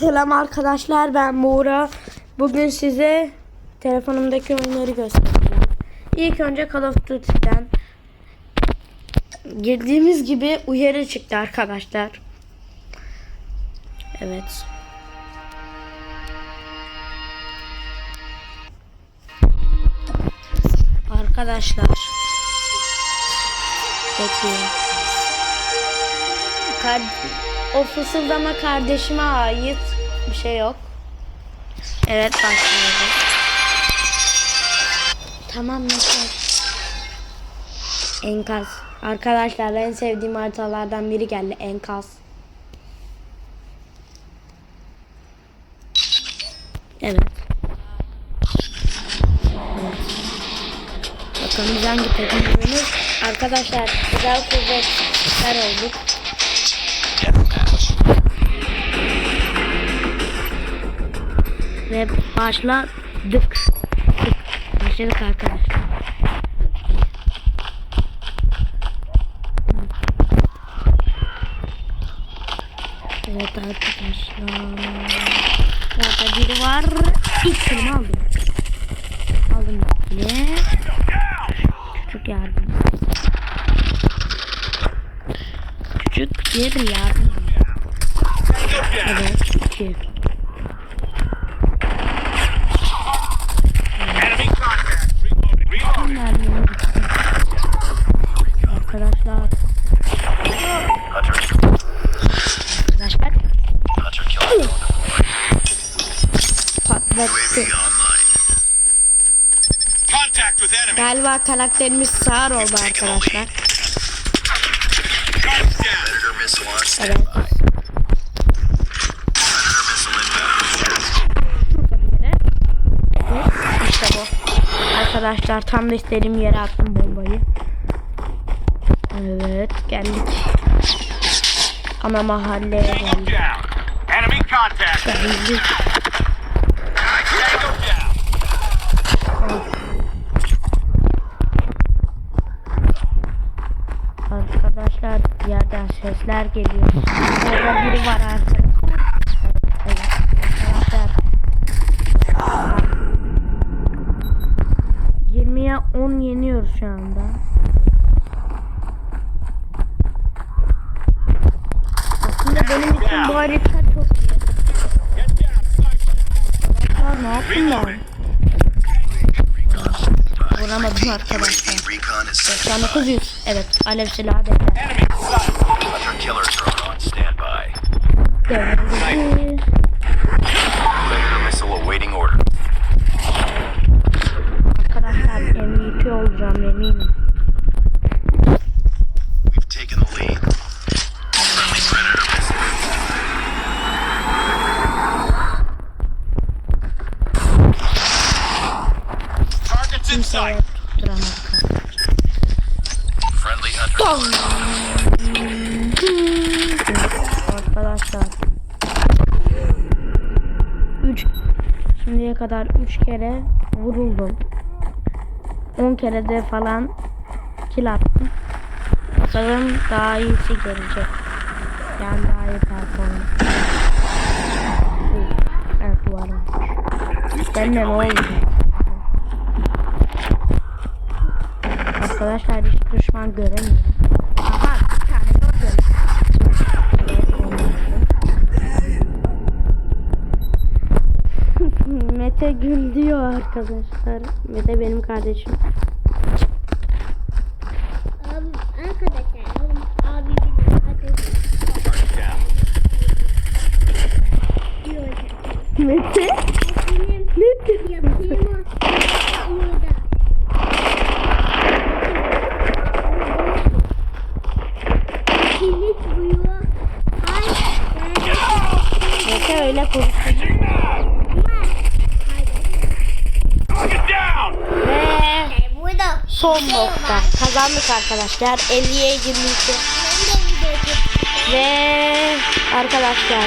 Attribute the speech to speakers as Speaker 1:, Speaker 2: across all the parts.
Speaker 1: Selam arkadaşlar ben Buğra. Bugün size telefonumdaki oyunları göstereceğim. İlk önce Call of Duty'den girdiğimiz gibi uyarı çıktı arkadaşlar. Evet. Arkadaşlar. Bekleyin. Kar o fısıldama kardeşime ait bir şey yok. Evet başlıyoruz. Tamam mesela. Enkaz. Arkadaşlar en sevdiğim haritalardan biri geldi. Enkaz. Evet. Bakalım biz hangi takımımız? Arkadaşlar güzel kuvvetler olduk. Ve başladık. Dık. Başladık arkadaşlar. Evet arkadaşlar. Burada biri var. İlk kilimi aldım. Aldım diye. Küçük yardım. Küçük bir yardım. Evet. iki. Galiba karakterimiz sağır oldu arkadaşlar. Evet. İşte bu. Arkadaşlar tam da istediğim yere attım bombayı. Evet geldik. Ana mahalleye geldik. Geldik. Yerden sesler geliyor. Orada biri var artık. Evet arkadaşlar. 20'ye 10 yeniyoruz şu anda. Aslında benim için bu harita çok iyi. Arkadaşlar ne yaptım ben? Vuramadım arkadaşlar.
Speaker 2: Recon is set.
Speaker 1: 9900. Evet alev silahı defter.
Speaker 3: Enemy sight.
Speaker 2: Hunter killer drone on standby. Predator missile awaiting order.
Speaker 1: Arkadaşlar MVP olacağım eminim.
Speaker 2: We've taken the lead. Friendly Predator missile.
Speaker 3: Targets in sight.
Speaker 1: tutturamadık.
Speaker 2: Friendly Hunter
Speaker 1: kadar 3 kere vuruldum. 10 kere de falan kill attım. Bakalım daha iyisi gelecek. Yani daha iyi performans. Evet duvarım. Ben ne oldu? Arkadaşlar hiç düşman göremiyorum. Mete gül diyor arkadaşlar. Mete benim kardeşim.
Speaker 4: Abi arkadaşlar abi.
Speaker 1: Mete? Diyor?
Speaker 4: yapayım
Speaker 1: Mete öyle konuşuyor.
Speaker 3: Target down.
Speaker 1: Ve
Speaker 4: burada.
Speaker 1: Son nokta. Kazandık arkadaşlar. 50'ye 22. Ve arkadaşlar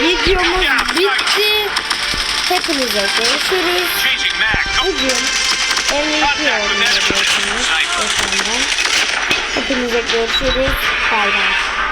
Speaker 1: videomuz bitti. Hepinize görüşürüz. Bugün MVP oynuyorsunuz. Hepinize görüşürüz. Bay bay.